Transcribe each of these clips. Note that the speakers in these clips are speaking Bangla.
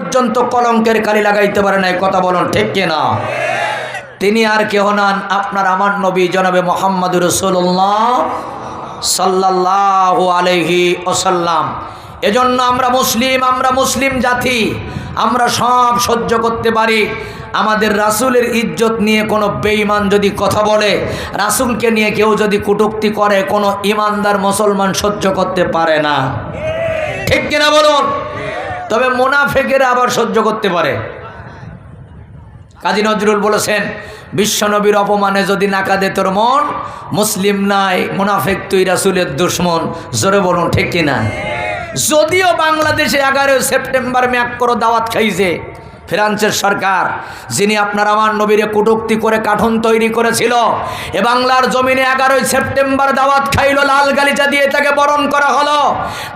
পর্যন্ত কলঙ্কের কালি লাগাইতে পারে না এই কথা বলুন ঠিক কিনা? তিনি আর কেহ নান, আপনার আমার নবী জনাবে মোহাম্মদ রসুল্লাহ সাল্লাহ আলহি ওসাল্লাম এজন্য আমরা মুসলিম আমরা মুসলিম জাতি, আমরা সব সহ্য করতে পারি। আমাদের রাসূলের ইজ্জত নিয়ে কোনো বেঈমান যদি কথা বলে, রাসুলকে নিয়ে কেউ যদি কটূক্তি করে, কোনো ইমানদার মুসলমান সহ্য করতে পারে না। ঠিক কিনা বলুন? তবে মোনাফেকেরা আবার সহ্য করতে পারে। কাজী নজরুল বলেছেন, বিশ্বনবীর অপমানে যদি নাকা দে তোর মন, মুসলিম নাই, মোনাফেক তুই রাসুলের দুশ্মন, জোরে বলুন ঠিক কিনা? যদিও বাংলাদেশে এগারোই সেপ্টেম্বর ম্যাক করো দাওয়াত খাইছে ফ্রান্সের সরকার, যিনি আপনার আমার নবীরে কটুক্তি করে কাঠন তৈরি করেছিল, এ বাংলার জমিনে এগারোই সেপ্টেম্বর দাওয়াত খাইল, লাল গালিচা দিয়ে তাকে বরণ করা হলো,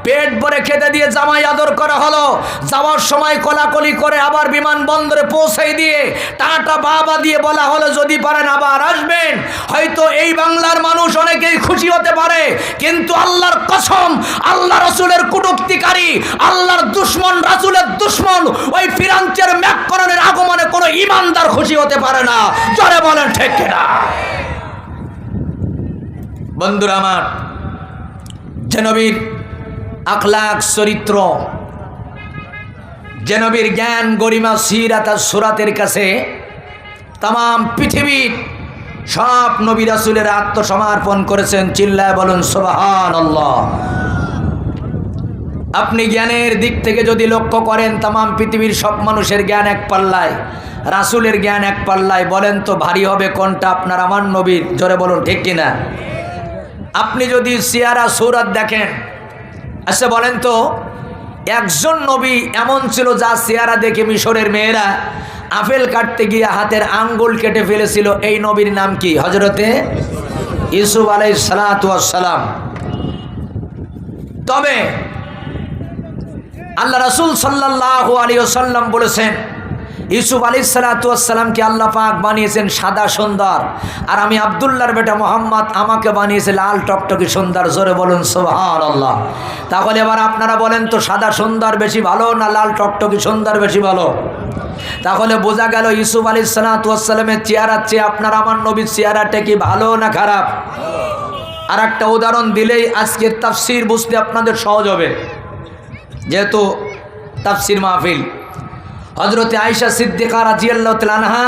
পেট ভরে খেতে দিয়ে জামাই আদর করা হলো, যাওয়ার সময় কোলাকলি করে আবার বিমানবন্দরে পৌঁছাই দিয়ে টাটা বাবা দিয়ে বলা হলো, যদি পারেন আবার আসবেন। হয়তো এই বাংলার মানুষ অনেকেই খুশি হতে পারে, কিন্তু আল্লাহর কসম, আল্লাহ রসুলের কুটুক্তিকারী, আল্লাহর দুশ্মন, রাসুলের দুশ্মন ইমানদার খুশি হতে পারে না। চলে বলেন, ঠিক কিনা? বন্ধুরা আমার জেনবীর আখলাক, চরিত্র জেনবীর জ্ঞান, গরিমা, সিরাত সুরাতের কাছে তাম পৃথিবীর সব নবী রাসুলের আত্মসমর্পণ করেছেন। চিল্লায় বলুন সোবাহান আল্লাহ আপনি জ্ঞানের দিক থেকে যদি লক্ষ্য করেন তাম পৃথিবীর সব মানুষের জ্ঞান এক পাল্লায়, রাসুলের জ্ঞান এক পাল্লায়। বলেন তো, ভারী হবে কোনটা আপনার আমার নবীর? জোরে বলুন, ঠিক কিনা? আপনি যদি সিয়ারা, সৌরাত দেখেন আচ্ছা বলেন তো, একজন নবী এমন ছিল যা সিয়ারা দেখে মিশরের মেয়েরা আপেল কাটতে গিয়ে হাতের আঙ্গুল কেটে ফেলেছিল। এই নবীর নাম কি? হজরতে ইউসুফ আলাই সালাম। তবে আল্লাহ রসুল সাল্লাহ আলী সাল্লাম বলেছেন, ইউসুফ আলী সালাতামকে আল্লাহ পাক বানিয়েছেন সাদা সুন্দর, আর আমি আবদুল্লার বেটা মোহাম্মদ আমাকে বানিয়েছে লাল টকটকি সুন্দর, জোরে বলুন সোহান আল্লাহ তাহলে এবার আপনারা বলেন তো সাদা সুন্দর বেশি ভালো না লাল টকটকি সুন্দর বেশি ভালো? তাহলে বোঝা গেল ইউসুফ আলী সালাতামের চেয়ারার চেয়ে আপনার আমার নবীর চেহারাটা কি ভালো না খারাপ? আর একটা উদাহরণ দিলেই আজকের তাফসির বুঝতে আপনাদের সহজ হবে। যেহেতু তাফসির মাহফিল। হজরতে আয়সা সিদ্দিকা রাজিয়াল্লাহ তালানহা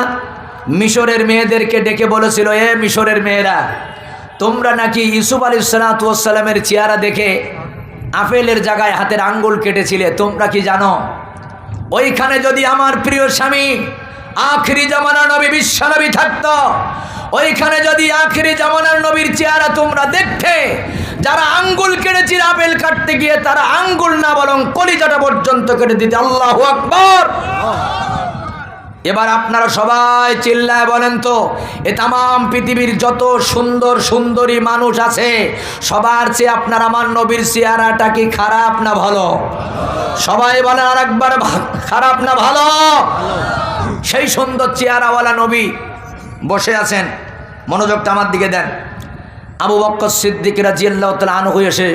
মিশরের মেয়েদেরকে ডেকে বলেছিল, এ মিশরের মেয়েরা, তোমরা নাকি ইউসুফ আলী সালাতামের চেহারা দেখে আপেলের জায়গায় হাতের আঙ্গুল কেটেছিলে, তোমরা কি জানো? ওইখানে যদি আমার প্রিয় স্বামী আখরি জামানার নবী বিশ্বনবী থাকতো ওইখানে যদি আখরি জামানার নবীর চেহারা তোমরা দেখতে, যারা আঙ্গুল কেটেছিল আপেল কাটতে গিয়ে তারা আঙ্গুল না বরং কলিজাটা পর্যন্ত কেটে দিতে। আল্লাহ আকবর। এবার আপনারা সবাই চিল্লায় বলেন তো, এ তাম পৃথিবীর যত সুন্দর সুন্দরী মানুষ আছে, সবার চেয়ে আপনার আমার নবীর চেহারাটা কি খারাপ না ভালো? সবাই বলেন আর একবার খারাপ না ভালো? সেই সুন্দর চেহারাওয়ালা নবী বসে আছেন। মনোযোগটা আমার দিকে দেন। আবু বক্কর সিদ্দিক রাজিয়াল্লাহ তালা আনহু এসে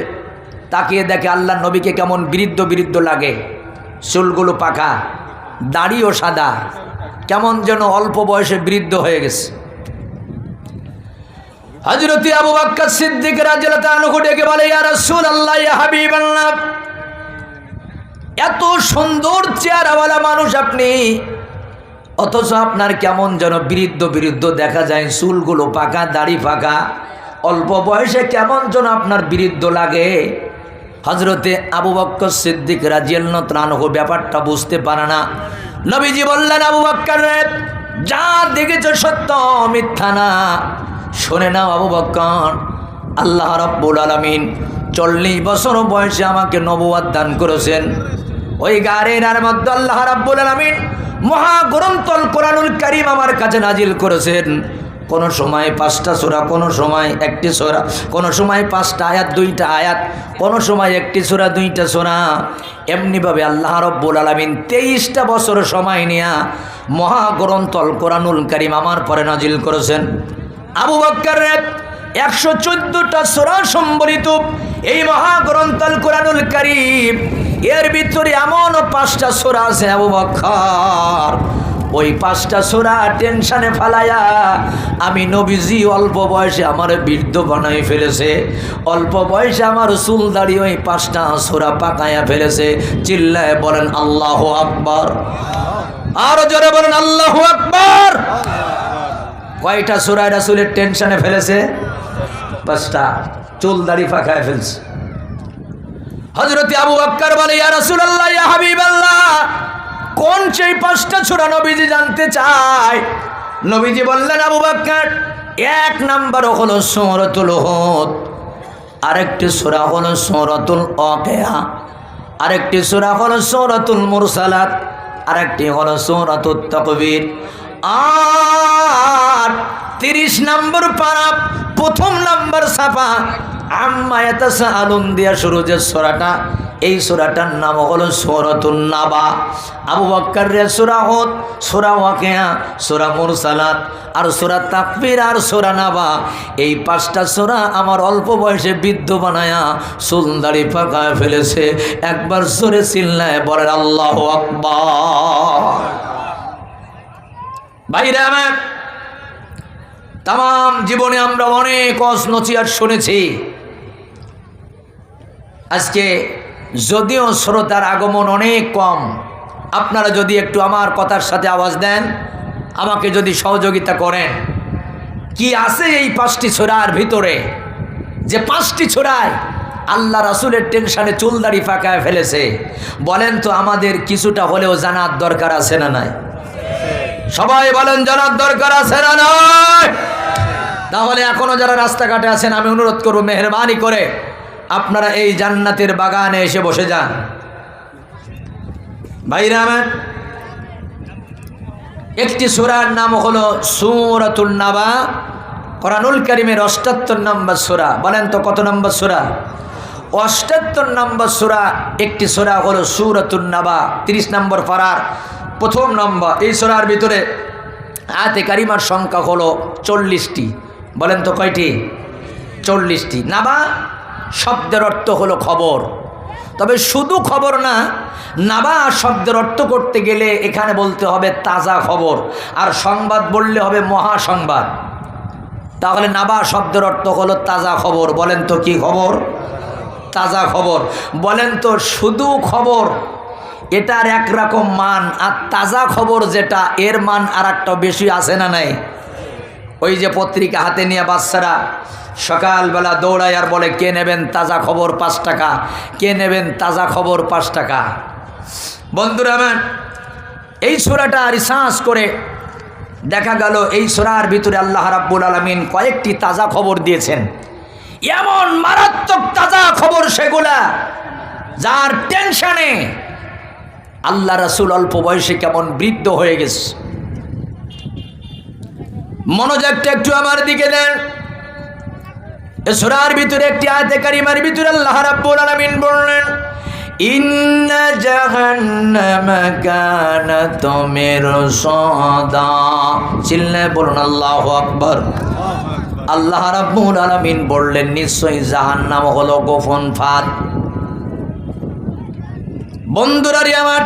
তাকিয়ে দেখে আল্লাহ নবীকে কেমন বিরুদ্ধ বিরুদ্ধ লাগে। চুলগুলো পাকা, দাড়িও সাদা, কেমন যেন অল্প বয়সে বৃদ্ধ হয়ে গেছে। হজরতি আবু বাক্কা সিদ্দিক রাজু ডেকে বলে আল্লাহ এত সুন্দর চেহারাওয়ালা মানুষ আপনি অথচ আপনার কেমন যেন বিরুদ্ধ বিরুদ্ধ দেখা যায়, চুলগুলো পাকা, দাড়ি পাকা। অল্প বয়সে কেমন যেন আপনার বিরুদ্ধ লাগে। হজরতে আবু বক্কর সিদ্দিক রাজিয়াল্লাহ ত্রানহ ব্যাপারটা বুঝতে পারে না। নবীজি বললেন, আবু বক্কর যা দেখেছ সত্য, মিথ্যা না। শোনে নাও আবু বক্কর, আল্লাহ রব্বুল আলমিন চল্লিশ বছর বয়সে আমাকে নবুয়াদ দান করেছেন। ওই গাড়ির আর মধ্যে আল্লাহ রাব্বুল আলমিন মহাগ্রন্থল কোরআনুল করিম আমার কাছে নাজিল করেছেন। কোনো সময় পাঁচটা সোরা, কোনো সময় একটি সোরা, কোনো সময় পাঁচটা আয়াত, দুইটা আয়াত, কোনো সময় একটি সোরা, দুইটা সোরা। এমনিভাবে আল্লাহ রব্বুল আলমিন তেইশটা বছর সময় নিয়া মহাগ্রন্থল কোরআনুল করিম আমার পরে নাজিল করেছেন। আবু বক্কর একশো চোদ্দটা সোরা সম্বলিত এই মহাগ্রন্থল কোরআনুল করিম এর ভিতরে এমন পাঁচটা সোরা আছে, আবু বক্কর। ওই পাঁচটা সোরা টেনশনে ফালায়া আমি নবীজি অল্প বয়সে আমার বৃদ্ধ বানাই ফেলেছে। অল্প বয়সে আমার চুল দাড়ি ওই পাঁচটা সোরা পাকায়া ফেলেছে। চিল্লায় বলেন, আল্লাহ আকবর। আরও জোরে বলেন, আল্লাহ আকবর। কয়টা সুরাই রাসুলের টেনশনে ফেলেছে? পাঁচটা। চুল দাড়ি পাকায় ফেলছে। হজরতে আবু আক্কার বলে, ইয়া ইয়া হাবিবাল্লাহ, কোন সেই পাঁচটা ছোড়া নবীজি জানতে চায়? নবীজি বললেন, আবু বাক্কার এক নাম্বার হলো সূরাতুল হুদ, আরেকটি সূরা হলো সূরাতুল ওয়াকিয়া, আরেকটি সূরা হলো সূরাতুল মুরসালাত, আরেকটি হলো সূরাতুত তাকবীর। আর তিরিশ নম্বর পারা, প্রথম নম্বর ছাপা আম্মা এতাসা আলম দিয়া শুরু যে সোরাটা, এই সোরাটার নাম হলো সোরাতুন নাবা। আবু বক্কর রে সোরা হত সোরা ওয়াকিয়া, সোরা মুরসালাত, আর সোরা তাকবীর, আর সোরা নাবা। এই পাঁচটা সোরা আমার অল্প বয়সে বৃদ্ধ বানায়া সুলদারি পাকায় ফেলেছে। একবার সরে চিল্লায় বলেন, আল্লাহ আকবার। ভাইরা আমার তাম জীবনে আমরা অনেক অসনচিয়ার শুনেছি। আজকে যদিও শ্রোতার আগমন অনেক কম, আপনারা যদি একটু আমার কথার সাথে আওয়াজ দেন, আমাকে যদি সহযোগিতা করেন। কি আছে এই পাঁচটি ছোড়ার ভিতরে? যে পাঁচটি ছোড়ায় আল্লাহ রাসুলের টেনশনে চুলদাড়ি ফাঁকায় ফেলেছে। বলেন তো আমাদের কিছুটা হলেও জানার দরকার আছে না নাই? সবাই বলেন, জানার দরকার আছে না নয় তাহলে এখনও যারা রাস্তাঘাটে আছেন, আমি অনুরোধ করব, মেহরবানি করে আপনারা এই জান্নাতের বাগানে এসে বসে যান। ভাইরা আমার, একটি সুরার নাম হলো সুরাতুল নাবা। কোরআনুল করিমের অষ্টাত্তর নম্বর সুরা। বলেন তো কত নম্বর সুরা? অষ্টাত্তর নম্বর সুরা, একটি সুরা হলো সুরাতুল নাবা, তিরিশ নম্বর পাড়ার প্রথম নম্বর। এই সোনার ভিতরে আয়াতে কারিমার সংখ্যা হলো চল্লিশটি। বলেন তো কয়টি? চল্লিশটি। নাবা শব্দের অর্থ হলো খবর। তবে শুধু খবর না, নাবা শব্দের অর্থ করতে গেলে এখানে বলতে হবে তাজা খবর, আর সংবাদ বললে হবে মহা সংবাদ তাহলে নাবা শব্দের অর্থ হলো তাজা খবর। বলেন তো কি খবর? তাজা খবর। বলেন তো শুধু খবর, এটার একরকম মান, আর তাজা খবর যেটা, এর মান আর বেশি আছে না নাই? ওই যে পত্রিকা হাতে নিয়ে বাচ্চারা সকালবেলা দৌড়ায় আর বলে, কে নেবেন তাজা খবর পাঁচ টাকা? কে নেবেন তাজা খবর পাঁচ টাকা? বন্ধুরা আমার, এই ছোড়াটা রিসার্চ করে দেখা গেল, এই সোরার ভিতরে আল্লাহ রাব্বুল আলমিন কয়েকটি তাজা খবর দিয়েছেন। এমন মারাত্মক তাজা খবর সেগুলা যার টেনশনে আল্লাহ রাসুল অল্প বয়সে কেমন বৃদ্ধ হয়ে গেছে। মনোযোগটা একটু আমার দিকে দেন। সোরার ভিতরে একটি আয়তে কারিমার ভিতরে আল্লাহ রাব্বুল আলামিন বললেন, ইন্না জাহান্নাম কানাত মিরসাদা চিল্লে বলুন, আল্লাহু আকবার। আল্লাহ রাব্বুল আলামিন বললেন, নিশ্চয়ই জাহান্নাম হলো গোপন ফাঁদ। বন্ধুরারি আমার,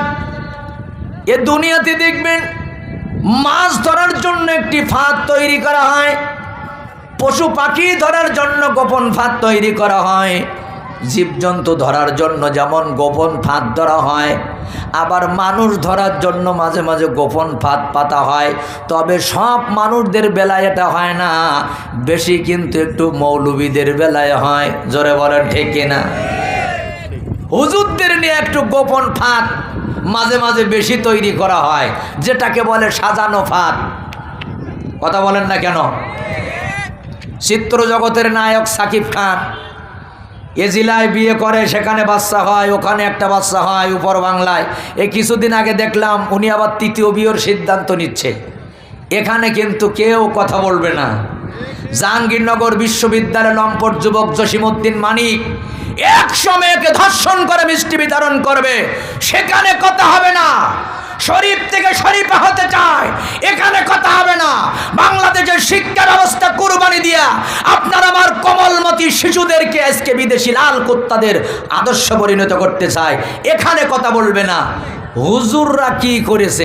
এ দুনিয়াতে দেখবেন জন্য একটি ফাঁদ তৈরি করা হয়। পশু পাখি ধরার জন্য গোপন ফাঁদ তৈরি করা হয়। জীবজন্তু ধরার জন্য যেমন গোপন ফাঁদ ধরা হয়, আবার মানুষ ধরার জন্য মাঝে মাঝে গোপন ফাঁদ পাতা হয়। তবে সব মানুষদের বেলায় এটা হয় না, বেশি কিন্তু একটু মৌলবীদের বেলায় হয়। জোরে বলেন, ঠিক কিনা হুজুরদের নিয়ে একটু গোপন ফাঁদ মাঝে মাঝে বেশি তৈরি করা হয়, যেটাকে বলে সাজানো ফাঁদ। কথা বলেন না কেন? চিত্র জগতের নায়ক সাকিব খান, এ বিয়ে করে, সেখানে বাচ্চা হয়, ওখানে একটা বাচ্চা হয়, উপর বাংলায়। এই কিছুদিন আগে দেখলাম উনি আবার তৃতীয় বিয়ের সিদ্ধান্ত নিচ্ছে। এখানে কিন্তু কেউ কথা বলবে না। জাহাঙ্গীরনগর বিশ্ববিদ্যালয় লম্পট যুবক জসিমউদ্দিন মানিক একশো মেয়েকে ধর্ষণ করে মিষ্টি বিতরণ করবে। সেখানে কথা হবে না। শরীফ থেকে শরীফ হতে চায়। এখানে কথা হবে না। বাংলাদেশের শিক্ষা ব্যবস্থা কুরবানি দিয়া আপনার আমার কমলমতি শিশুদেরকে আজকে বিদেশি লাল কুত্তাদের আদর্শ পরিণত করতে চায়। এখানে কথা বলবে না। হুজুররা কি করেছে?